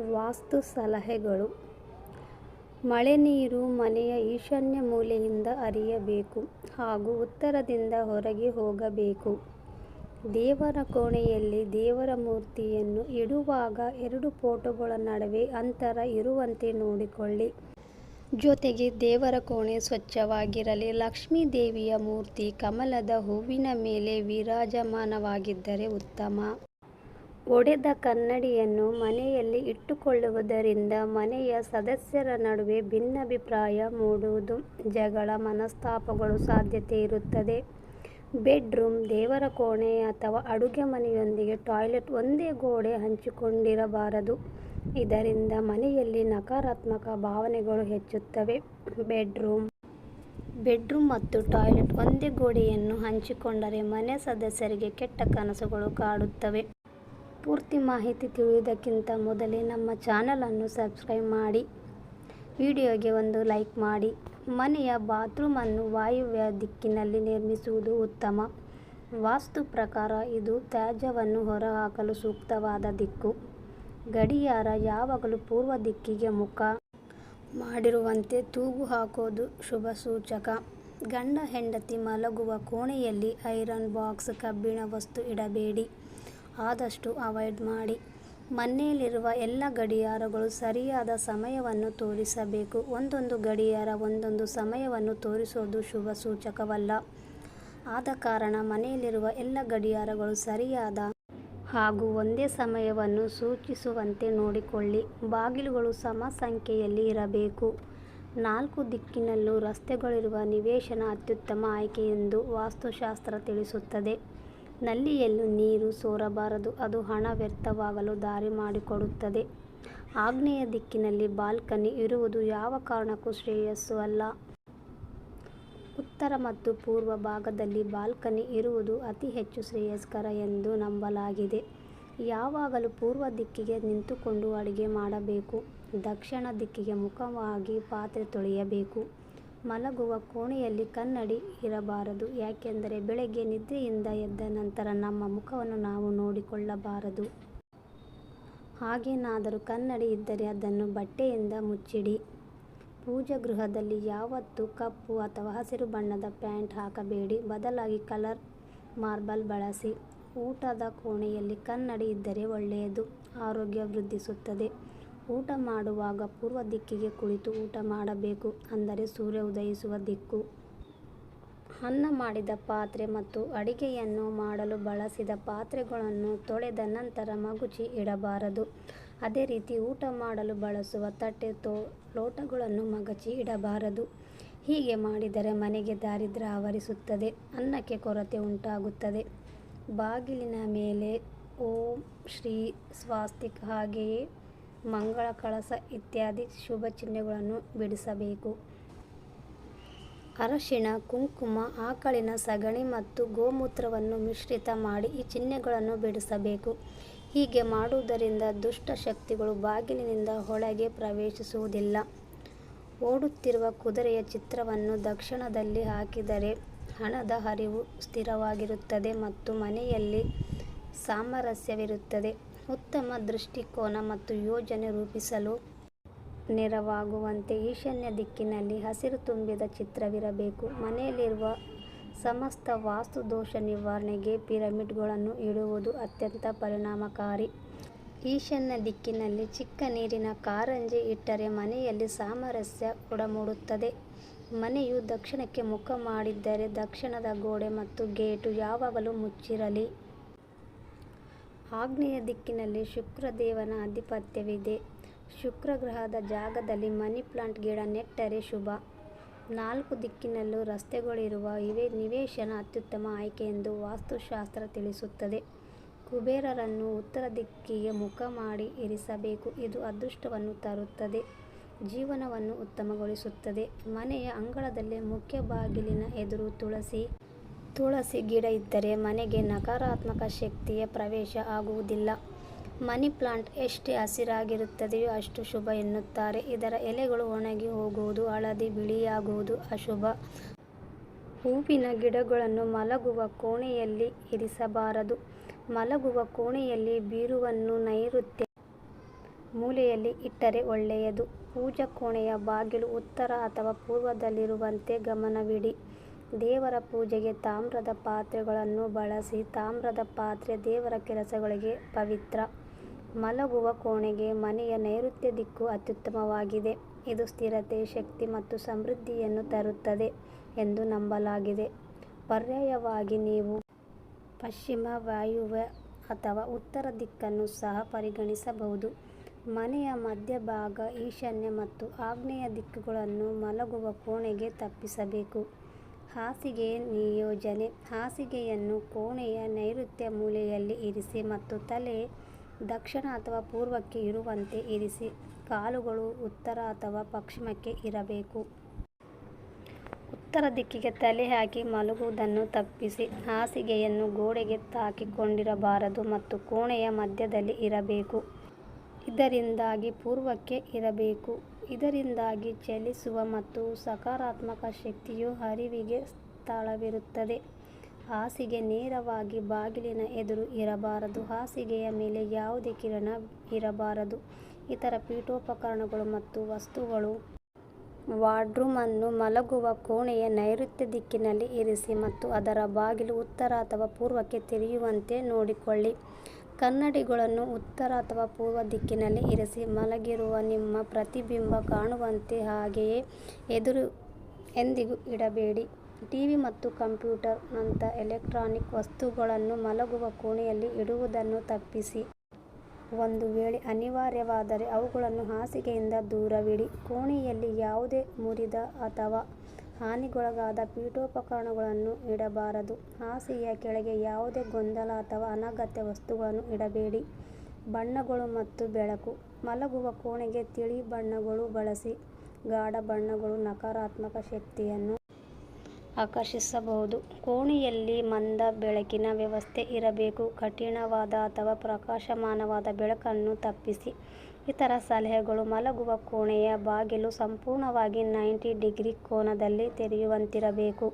ವಾಸ್ತು ಸಲಹೆಗಳು ಮಳೆ ನೀರು ಮನೆಯ ಈಶಾನ್ಯ ಮೂಲೆಯಿಂದ ಅರಿಯಬೇಕು ಹಾಗೂ ಉತ್ತರದಿಂದ ಹೊರಗೆ ಹೋಗಬೇಕು. ದೇವರ ಕೋಣೆಯಲ್ಲಿ ದೇವರ ಮೂರ್ತಿಯನ್ನು ಇಡುವಾಗ ಎರಡು ಫೋಟೋಗಳ ನಡುವೆ ಅಂತರ ಇರುವಂತೆ ನೋಡಿಕೊಳ್ಳಿ. ಜೊತೆಗೆ ದೇವರ ಕೋಣೆ ಸ್ವಚ್ಛವಾಗಿರಲಿ. ಲಕ್ಷ್ಮೀ ದೇವಿಯ ಮೂರ್ತಿ ಕಮಲದ ಹೂವಿನ ಮೇಲೆ ವಿರಾಜಮಾನವಾಗಿದ್ದರೆ ಉತ್ತಮ. ಒಡೆದ ಕನ್ನಡಿಯನ್ನು ಮನೆಯಲ್ಲಿ ಇಟ್ಟುಕೊಳ್ಳುವುದರಿಂದ ಮನೆಯ ಸದಸ್ಯರ ನಡುವೆ ಭಿನ್ನಾಭಿಪ್ರಾಯ ಮೂಡುವುದು, ಜಗಳ, ಮನಸ್ತಾಪಗಳು ಸಾಧ್ಯತೆ ಇರುತ್ತದೆ. ಬೆಡ್ರೂಮ್, ದೇವರ ಕೋಣೆ ಅಥವಾ ಅಡುಗೆ ಮನೆಯೊಂದಿಗೆ ಟಾಯ್ಲೆಟ್ ಒಂದೇ ಗೋಡೆ ಹಂಚಿಕೊಂಡಿರಬಾರದು. ಇದರಿಂದ ಮನೆಯಲ್ಲಿ ನಕಾರಾತ್ಮಕ ಭಾವನೆಗಳು ಹೆಚ್ಚುತ್ತವೆ. ಬೆಡ್ರೂಮ್ ಬೆಡ್ರೂಮ್ ಮತ್ತು ಟಾಯ್ಲೆಟ್ ಒಂದೇ ಗೋಡೆಯನ್ನು ಹಂಚಿಕೊಂಡರೆ ಮನೆ ಸದಸ್ಯರಿಗೆ ಕೆಟ್ಟ ಕನಸುಗಳು ಕಾಡುತ್ತವೆ. ಪೂರ್ತಿ ಮಾಹಿತಿ ತಿಳಿಯುವುದಕ್ಕಿಂತ ಮೊದಲೇ ನಮ್ಮ ಚಾನಲನ್ನು ಸಬ್ಸ್ಕ್ರೈಬ್ ಮಾಡಿ. ವಿಡಿಯೋಗೆ ಒಂದು ಲೈಕ್ ಮಾಡಿ. ಮನೆಯ ಬಾತ್ರೂಮನ್ನು ವಾಯುವ್ಯ ದಿಕ್ಕಿನಲ್ಲಿ ನಿರ್ಮಿಸುವುದು ಉತ್ತಮ. ವಾಸ್ತು ಪ್ರಕಾರ ಇದು ತ್ಯಾಜ್ಯವನ್ನು ಹೊರಹಾಕಲು ಸೂಕ್ತವಾದ ದಿಕ್ಕು. ಗಡಿಯಾರ ಯಾವಾಗಲೂ ಪೂರ್ವ ದಿಕ್ಕಿಗೆ ಮುಖ ಮಾಡಿರುವಂತೆ ತೂಗು ಹಾಕೋದು ಶುಭ ಸೂಚಕ. ಗಂಡ ಹೆಂಡತಿ ಮಲಗುವ ಕೋಣೆಯಲ್ಲಿ ಐರನ್ ಬಾಕ್ಸ್ ಕಬ್ಬಿಣ ವಸ್ತು ಇಡಬೇಡಿ. ಆದಷ್ಟು ಅವಾಯ್ಡ್ ಮಾಡಿ. ಮನೆಯಲ್ಲಿರುವ ಎಲ್ಲ ಗಡಿಯಾರಗಳು ಸರಿಯಾದ ಸಮಯವನ್ನು ತೋರಿಸಬೇಕು. ಒಂದೊಂದು ಗಡಿಯಾರ ಒಂದೊಂದು ಸಮಯವನ್ನು ತೋರಿಸೋದು ಶುಭ ಸೂಚಕವಲ್ಲ. ಆದ ಕಾರಣ ಮನೆಯಲ್ಲಿರುವ ಎಲ್ಲ ಗಡಿಯಾರಗಳು ಸರಿಯಾದ ಹಾಗೂ ಒಂದೇ ಸಮಯವನ್ನು ಸೂಚಿಸುವಂತೆ ನೋಡಿಕೊಳ್ಳಿ. ಬಾಗಿಲುಗಳು ಸಮ ಸಂಖ್ಯೆಯಲ್ಲಿ ಇರಬೇಕು. ನಾಲ್ಕು ದಿಕ್ಕಿನಲ್ಲೂ ರಸ್ತೆಗಳಿರುವ ನಿವೇಶನ ಅತ್ಯುತ್ತಮ ಆಯ್ಕೆ ಎಂದು ವಾಸ್ತುಶಾಸ್ತ್ರ ತಿಳಿಸುತ್ತದೆ. ನಲ್ಲಿಯಲ್ಲೂ ನೀರು ಸೋರಬಾರದು. ಅದು ಹಣ ವ್ಯರ್ಥವಾಗಲು ದಾರಿ ಮಾಡಿಕೊಡುತ್ತದೆ. ಆಗ್ನೇಯ ದಿಕ್ಕಿನಲ್ಲಿ ಬಾಲ್ಕನಿ ಇರುವುದು ಯಾವ ಕಾರಣಕ್ಕೂ ಶ್ರೇಯಸ್ಸು ಅಲ್ಲ. ಉತ್ತರ ಮತ್ತು ಪೂರ್ವ ಭಾಗದಲ್ಲಿ ಬಾಲ್ಕನಿ ಇರುವುದು ಅತಿ ಹೆಚ್ಚು ಶ್ರೇಯಸ್ಕರ ಎಂದು ನಂಬಲಾಗಿದೆ. ಯಾವಾಗಲೂ ಪೂರ್ವ ದಿಕ್ಕಿಗೆ ನಿಂತುಕೊಂಡು ಅಡುಗೆ ಮಾಡಬೇಕು. ದಕ್ಷಿಣ ದಿಕ್ಕಿಗೆ ಮುಖವಾಗಿ ಪಾತ್ರೆ ತೊಳೆಯಬೇಕು. ಮಲಗುವ ಕೋಣೆಯಲ್ಲಿ ಕನ್ನಡಿ ಇರಬಾರದು. ಯಾಕೆಂದರೆ ಬೆಳಗ್ಗೆ ನಿದ್ರೆಯಿಂದ ಎದ್ದ ನಂತರ ನಮ್ಮ ಮುಖವನ್ನು ನಾವು ನೋಡಿಕೊಳ್ಳಬಾರದು. ಹಾಗೇನಾದರೂ ಕನ್ನಡಿ ಇದ್ದರೆ ಅದನ್ನು ಬಟ್ಟೆಯಿಂದ ಮುಚ್ಚಿಡಿ. ಪೂಜಾ ಗೃಹದಲ್ಲಿ ಯಾವತ್ತೂ ಕಪ್ಪು ಅಥವಾ ಹಸಿರು ಬಣ್ಣದ ಪ್ಯಾಂಟ್ ಹಾಕಬೇಡಿ. ಬದಲಾಗಿ ಕಲರ್ ಮಾರ್ಬಲ್ ಬಳಸಿ. ಊಟದ ಕೋಣೆಯಲ್ಲಿ ಕನ್ನಡಿ ಇದ್ದರೆ ಒಳ್ಳೆಯದು. ಆರೋಗ್ಯ ವೃದ್ಧಿಸುತ್ತದೆ. ಊಟ ಮಾಡುವಾಗ ಪೂರ್ವ ದಿಕ್ಕಿಗೆ ಕುಳಿತು ಊಟ ಮಾಡಬೇಕು ಅಂದರೆ ಸೂರ್ಯ ಉದಯಿಸುವ ದಿಕ್ಕು. ಅನ್ನ ಮಾಡಿದ ಪಾತ್ರೆ ಮತ್ತು ಅಡಿಗೆಯನ್ನು ಮಾಡಲು ಬಳಸಿದ ಪಾತ್ರೆಗಳನ್ನು ತೊಳೆದ ನಂತರ ಮಗುಚಿ ಇಡಬಾರದು. ಅದೇ ರೀತಿ ಊಟ ಮಾಡಲು ಬಳಸುವ ತಟ್ಟೆ ತೋ, ಲೋಟಗಳನ್ನು ಮಗಚಿ ಇಡಬಾರದು. ಹೀಗೆ ಮಾಡಿದರೆ ಮನೆಗೆ ದಾರಿದ್ರ ಆವರಿಸುತ್ತದೆ, ಅನ್ನಕ್ಕೆ ಕೊರತೆ ಉಂಟಾಗುತ್ತದೆ. ಬಾಗಿಲಿನ ಮೇಲೆ ಓಂ ಶ್ರೀ ಸ್ವಾಸ್ತಿಕ್ ಹಾಗೆಯೇ ಮಂಗಳ, ಕಳಸ ಇತ್ಯಾದಿ ಶುಭ ಚಿಹ್ನೆಗಳನ್ನು ಬಿಡಿಸಬೇಕು. ಅರಶಿಣ, ಕುಂಕುಮ, ಆಕಳಿನ ಸಗಣಿ ಮತ್ತು ಗೋಮೂತ್ರವನ್ನು ಮಿಶ್ರಿತ ಮಾಡಿ ಈ ಚಿಹ್ನೆಗಳನ್ನು ಬಿಡಿಸಬೇಕು. ಹೀಗೆ ಮಾಡುವುದರಿಂದ ದುಷ್ಟ ಶಕ್ತಿಗಳು ಬಾಗಿಲಿನಿಂದ ಒಳಗೆ ಪ್ರವೇಶಿಸುವುದಿಲ್ಲ. ಓಡುತ್ತಿರುವ ಕುದುರೆಯ ಚಿತ್ರವನ್ನು ದಕ್ಷಿಣದಲ್ಲಿ ಹಾಕಿದರೆ ಹಣದ ಹರಿವು ಸ್ಥಿರವಾಗಿರುತ್ತದೆ ಮತ್ತು ಮನೆಯಲ್ಲಿ ಸಾಮರಸ್ಯವಿರುತ್ತದೆ. ಉತ್ತಮ ದೃಷ್ಟಿಕೋನ ಮತ್ತು ಯೋಜನೆ ರೂಪಿಸಲು ನೆರವಾಗುವಂತೆ ಈಶಾನ್ಯ ದಿಕ್ಕಿನಲ್ಲಿ ಹಸಿರು ತುಂಬಿದ ಚಿತ್ರವಿರಬೇಕು. ಮನೆಯಲ್ಲಿರುವ ಸಮಸ್ತ ವಾಸ್ತು ದೋಷ ನಿವಾರಣೆಗೆ ಪಿರಮಿಡ್ಗಳನ್ನು ಇಡುವುದು ಅತ್ಯಂತ ಪರಿಣಾಮಕಾರಿ. ಈಶಾನ್ಯ ದಿಕ್ಕಿನಲ್ಲಿ ಚಿಕ್ಕ ನೀರಿನ ಕಾರಂಜಿ ಇಟ್ಟರೆ ಮನೆಯಲ್ಲಿ ಸಾಮರಸ್ಯ ಒಡಮೂಡುತ್ತದೆ. ಮನೆಯು ದಕ್ಷಿಣಕ್ಕೆ ಮುಖ ಮಾಡಿದ್ದರೆ ದಕ್ಷಿಣದ ಗೋಡೆ ಮತ್ತು ಗೇಟು ಯಾವಾಗಲೂ ಮುಚ್ಚಿರಲಿ. ಆಗ್ನೇಯ ದಿಕ್ಕಿನಲ್ಲಿ ಶುಕ್ರದೇವನ ಆಧಿಪತ್ಯವಿದೆ. ಶುಕ್ರ ಗ್ರಹದ ಜಾಗದಲ್ಲಿ ಮನಿ ಪ್ಲಾಂಟ್, ಗಿಡ, ನೆಟ್ಟರೆ ಶುಭ. ನಾಲ್ಕು ದಿಕ್ಕಿನಲ್ಲೂ ರಸ್ತೆಗಳಿರುವ ಇವೆ ನಿವೇಶನ ಅತ್ಯುತ್ತಮ ಆಯ್ಕೆ ಎಂದು ವಾಸ್ತುಶಾಸ್ತ್ರ ತಿಳಿಸುತ್ತದೆ. ಕುಬೇರರನ್ನು ಉತ್ತರ ದಿಕ್ಕಿಗೆ ಮುಖ ಮಾಡಿ ಇರಿಸಬೇಕು. ಇದು ಅದೃಷ್ಟವನ್ನು ತರುತ್ತದೆ. ಜೀವನವನ್ನು ಉತ್ತಮಗೊಳಿಸುತ್ತದೆ. ಮನೆಯ ಅಂಗಳದಲ್ಲಿ ಮುಖ್ಯ ಬಾಗಿಲಿನ ಎದುರು ತುಳಸಿ ತುಳಸಿ ಗಿಡ ಇದ್ದರೆ ಮನೆಗೆ ನಕಾರಾತ್ಮಕ ಶಕ್ತಿಯ ಪ್ರವೇಶ ಆಗುವುದಿಲ್ಲ. ಮನಿ ಪ್ಲಾಂಟ್ ಎಷ್ಟೇ ಹಸಿರಾಗಿರುತ್ತದೆಯೋ ಅಷ್ಟು ಶುಭ ಎನ್ನುತ್ತಾರೆ. ಇದರ ಎಲೆಗಳು ಒಣಗಿ ಹೋಗುವುದು, ಹಳದಿ ಬಿಳಿಯಾಗುವುದು ಅಶುಭ. ಹೂವಿನ ಗಿಡಗಳನ್ನು ಮಲಗುವ ಕೋಣೆಯಲ್ಲಿ ಇರಿಸಬಾರದು. ಮಲಗುವ ಕೋಣೆಯಲ್ಲಿ ಬೀರುವನ್ನು ನೈಋತ್ಯ ಮೂಲೆಯಲ್ಲಿ ಇಟ್ಟರೆ ಒಳ್ಳೆಯದು. ಪೂಜಾ ಕೋಣೆಯ ಬಾಗಿಲು ಉತ್ತರ ಅಥವಾ ಪೂರ್ವದಲ್ಲಿರುವಂತೆ ಗಮನವಿಡಿ. ದೇವರ ಪೂಜೆಗೆ ತಾಮ್ರದ ಪಾತ್ರೆಗಳನ್ನು ಬಳಸಿ ತಾಮ್ರದ ಪಾತ್ರೆ ದೇವರ ಕೆಲಸಗಳಿಗೆ ಪವಿತ್ರ. ಮಲಗುವ ಕೋಣೆಗೆ ಮನೆಯ ನೈಋತ್ಯ ದಿಕ್ಕು ಅತ್ಯುತ್ತಮವಾಗಿದೆ. ಇದು ಸ್ಥಿರತೆ, ಶಕ್ತಿ ಮತ್ತು ಸಮೃದ್ಧಿಯನ್ನು ತರುತ್ತದೆ ಎಂದು ನಂಬಲಾಗಿದೆ. ಪರ್ಯಾಯವಾಗಿ ನೀವು ಪಶ್ಚಿಮ, ವಾಯುವ್ಯ ಅಥವಾ ಉತ್ತರ ದಿಕ್ಕನ್ನು ಸಹ ಪರಿಗಣಿಸಬಹುದು. ಮನೆಯ ಮಧ್ಯಭಾಗ ಈಶಾನ್ಯ ಮತ್ತು ಆಗ್ನೇಯ ದಿಕ್ಕುಗಳನ್ನು ಮಲಗುವ ಕೋಣೆಗೆ ತಪ್ಪಿಸಬೇಕು. ಹಾಸಿಗೆ ನಿಯೋಜನೆ. ಹಾಸಿಗೆಯನ್ನು ಕೋಣೆಯ ನೈಋತ್ಯ ಮೂಲೆಯಲ್ಲಿ ಇರಿಸಿ ಮತ್ತು ತಲೆ ದಕ್ಷಿಣ ಅಥವಾ ಪೂರ್ವಕ್ಕೆ ಇರುವಂತೆ ಇರಿಸಿ. ಕಾಲುಗಳು ಉತ್ತರ ಅಥವಾ ಪಶ್ಚಿಮಕ್ಕೆ ಇರಬೇಕು. ಉತ್ತರ ದಿಕ್ಕಿಗೆ ತಲೆ ಹಾಕಿ ಮಲಗುವುದನ್ನು ತಪ್ಪಿಸಿ. ಹಾಸಿಗೆಯನ್ನು ಗೋಡೆಗೆ ತಾಕಿಕೊಂಡಿರಬಾರದು ಮತ್ತು ಕೋಣೆಯ ಮಧ್ಯದಲ್ಲಿ ಇರಬೇಕು. ಇದರಿಂದಾಗಿ ಪೂರ್ವಕ್ಕೆ ಇರಬೇಕು. ಇದರಿಂದಾಗಿ ಚಲಿಸುವ ಮತ್ತು ಸಕಾರಾತ್ಮಕ ಶಕ್ತಿಯು ಹರಿವಿಗೆ ಸ್ಥಳವಿರುತ್ತದೆ. ಹಾಸಿಗೆ ನೇರವಾಗಿ ಬಾಗಿಲಿನ ಎದುರು ಇರಬಾರದು. ಹಾಸಿಗೆಯ ಮೇಲೆ ಯಾವುದೇ ಕಿರಣ ಇರಬಾರದು. ಇತರ ಪೀಠೋಪಕರಣಗಳು ಮತ್ತು ವಸ್ತುಗಳು ವಾರ್ಡ್ರೂಮನ್ನು ಮಲಗುವ ಕೋಣೆಯ ನೈಋತ್ಯ ದಿಕ್ಕಿನಲ್ಲಿ ಇರಿಸಿ ಮತ್ತು ಅದರ ಬಾಗಿಲು ಉತ್ತರ ಅಥವಾ ಪೂರ್ವಕ್ಕೆ ತೆರೆಯುವಂತೆ ನೋಡಿಕೊಳ್ಳಿ. ಕನ್ನಡಿಗಳನ್ನು ಉತ್ತರ ಅಥವಾ ಪೂರ್ವ ದಿಕ್ಕಿನಲ್ಲಿ ಇರಿಸಿ ಮಲಗಿರುವ ನಿಮ್ಮ ಪ್ರತಿಬಿಂಬ ಕಾಣುವಂತೆ ಹಾಗೆಯೇ ಎದುರು ಎಂದಿಗೂ ಇಡಬೇಡಿ. ಟಿವಿ ಮತ್ತು ಕಂಪ್ಯೂಟರ್ ನಂಥ ಎಲೆಕ್ಟ್ರಾನಿಕ್ ವಸ್ತುಗಳನ್ನು ಮಲಗುವ ಕೋಣೆಯಲ್ಲಿ ಇಡುವುದನ್ನು ತಪ್ಪಿಸಿ. ಒಂದು ವೇಳೆ ಅನಿವಾರ್ಯವಾದರೆ ಅವುಗಳನ್ನು ಹಾಸಿಗೆಯಿಂದ ದೂರವಿಡಿ. ಕೋಣೆಯಲ್ಲಿ ಯಾವುದೇ ಮುರಿದ ಅಥವಾ ಹಾನಿಗೊಳಗಾದ ಪೀಠೋಪಕರಣಗಳನ್ನು ಇಡಬಾರದು. ಹಾಸಿಗೆಯ ಕೆಳಗೆ ಯಾವುದೇ ಗೊಂದಲ ಅಥವಾ ಅನಗತ್ಯ ವಸ್ತುಗಳನ್ನು ಇಡಬೇಡಿ. ಬಣ್ಣಗಳು ಮತ್ತು ಬೆಳಕು. ಮಲಗುವ ಕೋಣೆಗೆ ತಿಳಿ ಬಣ್ಣಗಳು ಬಳಸಿ. ಗಾಢ ಬಣ್ಣಗಳು ನಕಾರಾತ್ಮಕ ಶಕ್ತಿಯನ್ನು ಆಕರ್ಷಿಸಬಹುದು. ಕೋಣೆಯಲ್ಲಿ ಮಂದ ಬೆಳಕಿನ ವ್ಯವಸ್ಥೆ ಇರಬೇಕು. ಕಠಿಣವಾದ ಅಥವಾ ಪ್ರಕಾಶಮಾನವಾದ ಬೆಳಕನ್ನು ತಪ್ಪಿಸಿ. ಇತರ ಸಲಹೆಗಳು ಮಲಗುವ ಕೋಣೆಯ ಬಾಗಿಲು ಸಂಪೂರ್ಣವಾಗಿ ನೈಂಟಿ ಡಿಗ್ರಿ ಕೋನದಲ್ಲಿ ತೆರೆಯುವಂತಿರಬೇಕು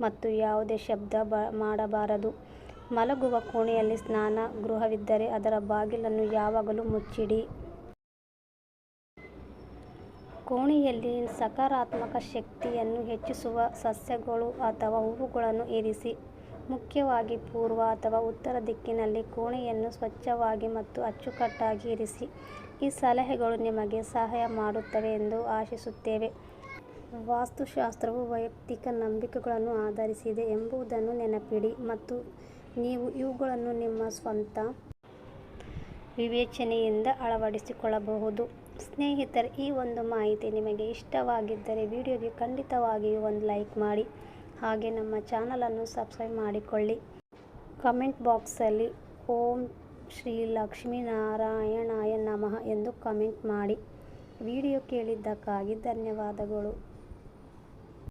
ಮತ್ತು ಯಾವುದೇ ಶಬ್ದ ಮಾಡಬಾರದು. ಮಲಗುವ ಕೋಣೆಯಲ್ಲಿ ಸ್ನಾನ, ಗೃಹವಿದ್ದರೆ ಅದರ ಬಾಗಿಲನ್ನು ಯಾವಾಗಲೂ ಮುಚ್ಚಿಡಿ. ಕೋಣೆಯಲ್ಲಿ ಸಕಾರಾತ್ಮಕ ಶಕ್ತಿಯನ್ನು ಹೆಚ್ಚಿಸುವ ಸಸ್ಯಗಳು ಅಥವಾ ಹೂವುಗಳನ್ನು ಇರಿಸಿ. ಮುಖ್ಯವಾಗಿ ಪೂರ್ವ ಅಥವಾ ಉತ್ತರ ದಿಕ್ಕಿನಲ್ಲಿ ಕೋಣೆಯನ್ನು ಸ್ವಚ್ಛವಾಗಿ ಮತ್ತು ಅಚ್ಚುಕಟ್ಟಾಗಿ ಇರಿಸಿ. ಈ ಸಲಹೆಗಳು ನಿಮಗೆ ಸಹಾಯ ಮಾಡುತ್ತವೆ ಎಂದು ಆಶಿಸುತ್ತೇವೆ. ವಾಸ್ತುಶಾಸ್ತ್ರವು ವೈಯಕ್ತಿಕ ನಂಬಿಕೆಗಳನ್ನು ಆಧರಿಸಿದೆ ಎಂಬುದನ್ನು ನೆನಪಿಡಿ ಮತ್ತು ನೀವು ಇವುಗಳನ್ನು ನಿಮ್ಮ ಸ್ವಂತ ವಿವೇಚನೆಯಿಂದ ಅಳವಡಿಸಿಕೊಳ್ಳಬಹುದು. ಸ್ನೇಹಿತರೆ, ಈ ಒಂದು ಮಾಹಿತಿ ನಿಮಗೆ ಇಷ್ಟವಾಗಿದ್ದರೆ ವಿಡಿಯೋಗೆ ಖಂಡಿತವಾಗಿಯೂ ಒಂದು ಲೈಕ್ ಮಾಡಿ, ಹಾಗೆ ನಮ್ಮ ಚಾನಲನ್ನು ಸಬ್ಸ್ಕ್ರೈಬ್ ಮಾಡಿಕೊಳ್ಳಿ. ಕಮೆಂಟ್ ಬಾಕ್ಸಲ್ಲಿ ಓಂ ಶ್ರೀ ಲಕ್ಷ್ಮೀನಾರಾಯಣಾಯ ನಮಃ ಎಂದು ಕಮೆಂಟ್ ಮಾಡಿ. ವಿಡಿಯೋ ಕೇಳಿದ್ದಕ್ಕಾಗಿ ಧನ್ಯವಾದಗಳು.